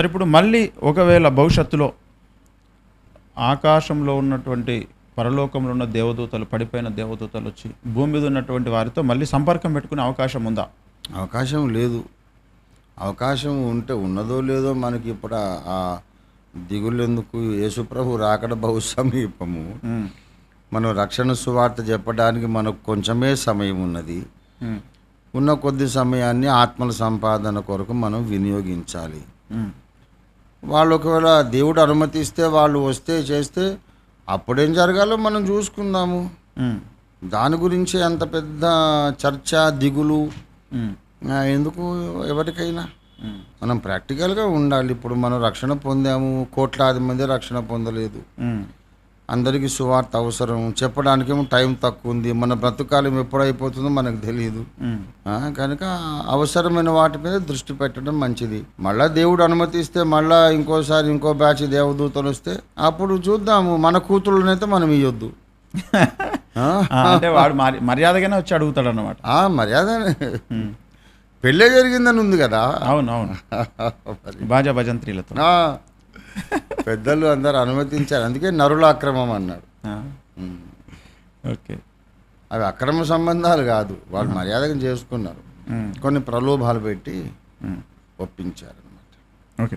సరే ఇప్పుడు మళ్ళీ ఒకవేళ భవిష్యత్తులో ఆకాశంలో ఉన్నటువంటి పరలోకంలో ఉన్న దేవదూతలు పడిపోయిన దేవదూతలు వచ్చి భూమి మీద ఉన్నటువంటి వారితో మళ్ళీ సంపర్కం పెట్టుకునే అవకాశం ఉందా? అవకాశం లేదు. అవకాశం ఉంటే ఉన్నదో లేదో మనకి ఇప్పుడు ఆ- ఆ దిగులు ఎందుకు యేసుప్రభు రాకడ బహు సమీపము ఉమ్, మనం రక్షణ సువార్త చెప్పడానికి మనకు కొంచెమే సమయం ఉన్నది. ఉన్న కొద్ది సమయాన్ని ఆత్మల సంపాదన కొరకు మనం వినియోగించాలి. వాళ్ళు ఒకవేళ దేవుడు అనుమతిస్తే వాళ్ళు వస్తే చేస్తే అప్పుడేం జరగాలో మనం చూసుకుందాము. దాని గురించి అంత పెద్ద చర్చ దిగులు ఎందుకు ఎవరికైనా? మనం ప్రాక్టికల్గా ఉండాలి. ఇప్పుడు మనం రక్షణ పొందాము. కోట్లాది మంది రక్షణ పొందలేదు. అందరికీ సువార్త అవసరం. చెప్పడానికేమో టైం తక్కువ ఉంది మన బ్రతుకాలం ఎప్పుడు అయిపోతుందో మనకు తెలియదు కనుక అవసరమైన వాటి మీద దృష్టి పెట్టడం మంచిది. మళ్ళా దేవుడు అనుమతిస్తే మళ్ళా ఇంకోసారి ఇంకో బ్యాచ్ దేవదూతలు వస్తే అప్పుడు చూద్దాము. మన కూతుళ్ళనైతే మనం ఇవ్వద్దు అంటే వాడు మరి- మర్యాదగానే వచ్చి అడుగుతాడు అన్నమాట ఆ, మర్యాద పెళ్ళే జరిగిందని ఉంది కదా. అవును అవును మరి. బాజా భజంత్రీలతో. పెద్దలు అందరు అనుమతించారు. అందుకే నరుల అక్రమం అన్నాడు. ఓకే. అవి అక్రమ సంబంధాలు కాదు. వాళ్ళు మర్యాదగా చేసుకున్నారు. కొన్ని ప్రలోభాలు పెట్టి ఒప్పించారు అనమాట ఓకే.